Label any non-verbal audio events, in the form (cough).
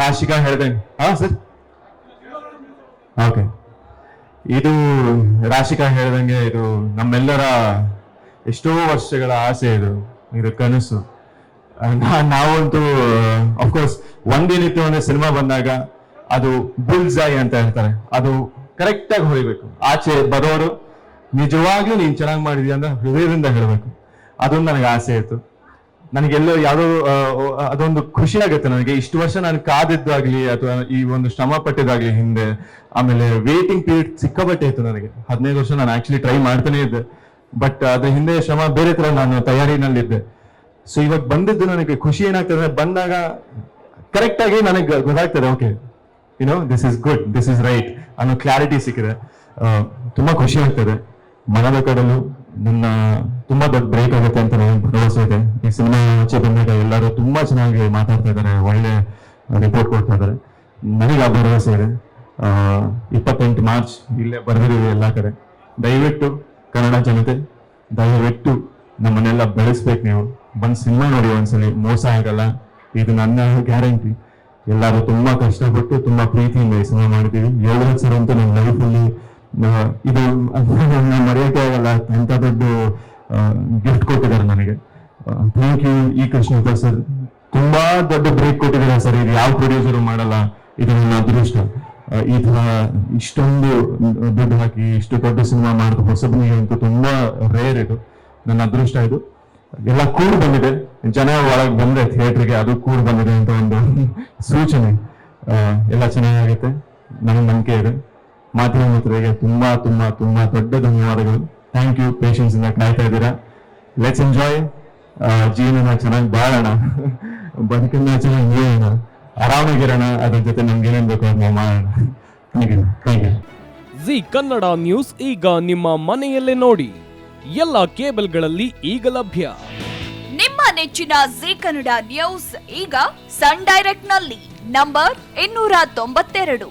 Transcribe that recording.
ರಾಶಿಕಾ ಹೇಳಿದೆ ಹಾ sir. Okay ಇದು ರಾಶಿಕಾ ಹೇಳ್ದಂಗೆ ಇದು ನಮ್ಮೆಲ್ಲರ ಎಷ್ಟೋ ವರ್ಷಗಳ ಆಸೆ ಇದು ಇದು ಕನಸು. ನಾವಂತೂ ಅಫ್ಕೋರ್ಸ್ ಒಂದೇನಿತ್ತು ಅಂದ್ರೆ ಸಿನಿಮಾ ಬಂದಾಗ ಅದು ಬುಲ್ಸಾಯಿ ಅಂತ ಹೇಳ್ತಾರೆ. ಅದು ಕರೆಕ್ಟ್ ಆಗಿ ಹೊಡಿಬೇಕು. ಆಚೆ ಬರೋರು, ನಿಜವಾಗ್ಲೂ ನೀನ್ ಚೆನ್ನಾಗಿ ಮಾಡಿದ್ಯಾ ಅಂತ ಹೃದಯದಿಂದ ಹೇಳ್ಬೇಕು. ಅದೊಂದು ನನಗೆ ಆಸೆ ಇತ್ತು. ನನಗೆಲ್ಲೋ ಯಾವುದೋ ಅದೊಂದು ಖುಷಿ ಆಗುತ್ತೆ ನನಗೆ. ಇಷ್ಟು ವರ್ಷ ನಾನು ಕಾದಿದ್ದಾಗ್ಲಿ ಅಥವಾ ಈ ಒಂದು ಶ್ರಮ ಪಟ್ಟಿದ್ದಾಗ್ಲಿ ಹಿಂದೆ, ಆಮೇಲೆ ವೇಟಿಂಗ್ ಪೀರಿಯಡ್ ಸಿಕ್ಕಾಪಟ್ಟೆ ಇತ್ತು ನನಗೆ. ಹದಿನೈದು ವರ್ಷ ನಾನು ಆಕ್ಚುಲಿ ಟ್ರೈ ಮಾಡ್ತಾನೆ ಇದ್ದೆ. ಬಟ್ ಅದ್ರ ಹಿಂದೆ ಶ್ರಮ ಬೇರೆ ತರ ನಾನು ತಯಾರಿನಲ್ಲಿದ್ದೆ. ಸೊ ಇವಾಗ ಬಂದಿದ್ದು ನನಗೆ ಖುಷಿ ಏನಾಗ್ತದೆ ಅಂದ್ರೆ ಬಂದಾಗ ಕರೆಕ್ಟ್ ಆಗಿ ನನಗೆ ಗೊತ್ತಾಗ್ತದೆ okay you know this is good this is right ಅನ್ನೋ ಕ್ಲಾರಿಟಿ ಸಿಕ್ಕಿದೆ. ತುಂಬಾ ಖುಷಿ ಆಗ್ತದೆ. ಮನದ ಕಡಲು ನನ್ನ ತುಂಬಾ ದೊಡ್ಡ ಬ್ರೇಕ್ ಆಗುತ್ತೆ ಅಂತ ನನಗೆ ಭರವಸೆ ಇದೆ. ಈ ಸಿನಿಮಾ ಆಚೆ ಬಂದಾಗ ಎಲ್ಲರೂ ತುಂಬಾ ಚೆನ್ನಾಗಿ ಮಾತಾಡ್ತಾ ಇದ್ದಾರೆ, ಒಳ್ಳೆ ರಿಪೋರ್ಟ್ ಕೊಡ್ತಾ ಇದ್ದಾರೆ. ನನಗೆ ಆ ಭರವಸೆ ಇದೆ. ಇಪ್ಪತ್ತೆಂಟು ಮಾರ್ಚ್ ಇಲ್ಲೇ ಬರೆದಿದ್ದೀವಿ ಎಲ್ಲಾ ಕಡೆ. ದಯವಿಟ್ಟು ಕನ್ನಡ ಜನತೆ, ದಯವಿಟ್ಟು ನಮ್ಮನ್ನೆಲ್ಲ ಬೆಳೆಸ್ಬೇಕು ನೀವು. ಬಂದು ಸಿನಿಮಾ ನೋಡಿ ಒಂದ್ಸಲಿ, ಮೋಸ ಆಗಲ್ಲ. ಇದು ನನ್ನ ಗ್ಯಾರಂಟಿ. ಎಲ್ಲರೂ ತುಂಬಾ ಕಷ್ಟಪಟ್ಟು, ತುಂಬಾ ಪ್ರೀತಿಯಿಂದ ಈ ಸಿನಿಮಾ ಮಾಡಿದೀವಿ ಯೋಗರಾಜ್ ಸರ್ ಅಂತೂ ನಮ್ಮ ಲೈಫಲ್ಲಿ ಇದು ನನ್ನ ಮರೆಯೋಕೆ ಆಗಲ್ಲ. ಎಂತ ದೊಡ್ಡ ಗಿಫ್ಟ್ ಕೊಟ್ಟಿದ್ದಾರೆ ನನಗೆ ಥ್ಯಾಂಕ್ ಯು ಈ ಕೃಷ್ಣಪ್ಪ ಸರ್. ತುಂಬಾ ದೊಡ್ಡ ಬ್ರೇಕ್ ಕೊಟ್ಟಿದ್ದಾರೆ ಸರ್. ಇದು ಯಾವ ಪ್ರೊಡ್ಯೂಸರು ಮಾಡಲ್ಲ. ಇದು ನನ್ನ ಅದೃಷ್ಟ. ಈ ತರ ಇಷ್ಟೊಂದು ದುಡ್ಡು ಹಾಕಿ, ಇಷ್ಟು ದೊಡ್ಡ ಸಿನಿಮಾ ಮಾಡಿದ ಹೊಸಬನಿಗೆ ಅಂತೂ ತುಂಬಾ ರೇರ್ ಇದು. ನನ್ನ ಅದೃಷ್ಟ ಇದು. ಎಲ್ಲ ಕೂಡ ಬಂದಿದೆ. ಜನ ಒಳಗೆ ಬಂದ್ರೆ ಥಿಯೇಟರ್ಗೆ ಅದು ಕೂಡ ಬಂದಿದೆ ಅಂತ ಒಂದು (laughs) ಸೂಚನೆ. ಎಲ್ಲ ಚೆನ್ನಾಗಾಗುತ್ತೆ. ನನಗೆ ನಂಬಿಕೆ ಇದೆ. ಮಾಧ್ಯಮ ಮಿತ್ರರಿಗೆ ತುಂಬಾ ತುಂಬಾ ತುಂಬಾ ದೊಡ್ಡ ಧನ್ಯವಾದಗಳು. ಥ್ಯಾಂಕ್ ಯು ಪೇಷನ್ಸ್ ಇಂದ ಕಾಯ್ತಾ ಇದ್ದೀರಾ? ಲೆಟ್ಸ್ ಎಂಜಾಯ್ ಜೀವನ ಚೆನ್ನಾಗಿ ಬಾಳೋಣ. ಬದುಕನ್ನ ಚೆನ್ನಾಗಿ ಹೇಳೋಣ ಆರಾಮಾಗಿರೋಣ. ಅದ್ರ ಜೊತೆ ನಮ್ಗೆ ಏನೇನ್ ಬೇಕು ಅದನ್ನ ಮಾಡೋಣ. Thank you thank you Zee Kannada news ಈಗ ನಿಮ್ಮ ಮನೆಯಲ್ಲೇ ನೋಡಿ. ಎಲ್ಲ ಕೇಬಲ್ಗಳಲ್ಲಿ ಈಗ ಲಭ್ಯ. ನಿಮ್ಮ ನೆಚ್ಚಿನ ಜಿ ಕನ್ನಡ ನ್ಯೂಸ್ ಈಗ ಸನ್ ಡೈರೆಕ್ಟ್ನಲ್ಲಿ ನಂಬರ್ ಇನ್ನೂರ ತೊಂಬತ್ತೆರಡು.